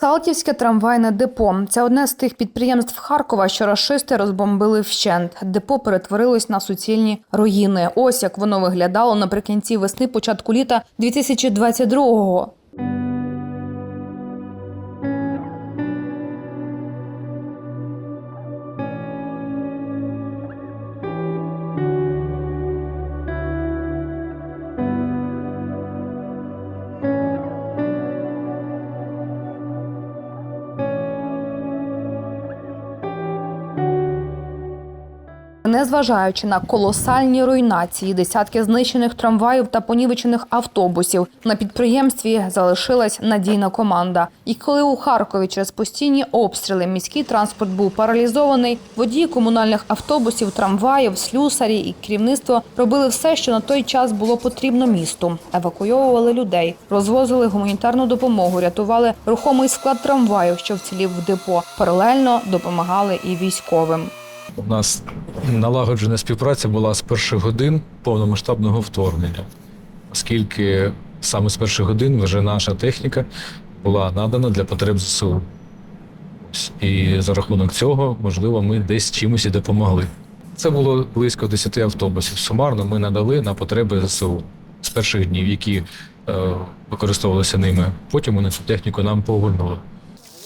Салтівське трамвайне депо це одне з тих підприємств Харкова, що рашисти розбомбили вщент. Депо перетворилось на суцільні руїни. Ось як воно виглядало наприкінці весни, початку літа 2022-го. Незважаючи на колосальні руйнації, десятки знищених трамваїв та понівечених автобусів, на підприємстві залишилась надійна команда. І коли у Харкові через постійні обстріли міський транспорт був паралізований, водії комунальних автобусів, трамваїв, слюсарі і керівництво робили все, що на той час було потрібно місту. Евакуйовували людей, розвозили гуманітарну допомогу, рятували рухомий склад трамваїв, що вцілів в депо. Паралельно допомагали і військовим. У нас налагоджена співпраця була з перших годин повномасштабного вторгнення, оскільки саме з перших годин вже наша техніка була надана для потреб ЗСУ. І за рахунок цього, можливо, ми десь чимось і допомогли. Це було близько 10 автобусів. Сумарно ми надали на потреби ЗСУ з перших днів, які е, використовувалися ними. Потім вони цю техніку нам повернули.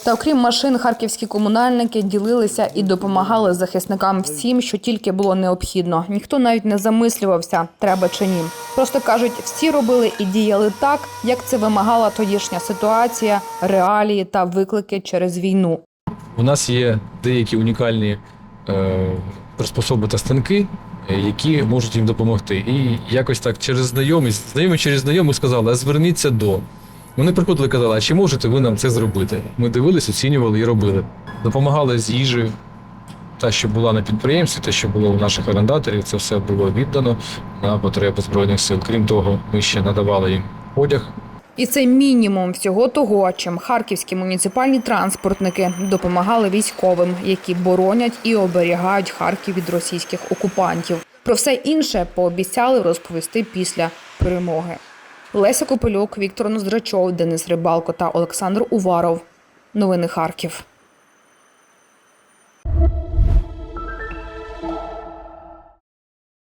Та окрім машин, харківські комунальники ділилися і допомагали захисникам всім, що тільки було необхідно. Ніхто навіть не замислювався, треба чи ні. Просто кажуть, всі робили і діяли так, як це вимагала тодішня ситуація, реалії та виклики через війну. У нас є деякі унікальні е, приспособи та станки, які можуть їм допомогти. І якось так через знайомість, знайомі через знайому сказали, а зверніться до. Вони приходили і казали, а чи можете ви нам це зробити? Ми дивились, оцінювали і робили. Допомагали з їжею, та, що була на підприємстві, те, що було у наших орендаторів, це все було віддано на потреби Збройних сил. Крім того, ми ще надавали їм одяг, І це мінімум всього того, чим харківські муніципальні транспортники допомагали військовим, які боронять і оберігають Харків від російських окупантів. Про все інше пообіцяли розповісти після перемоги. Леся Копилюк, Віктор Ноздрачов, Денис Рибалко та Олександр Уваров. Новини Харків.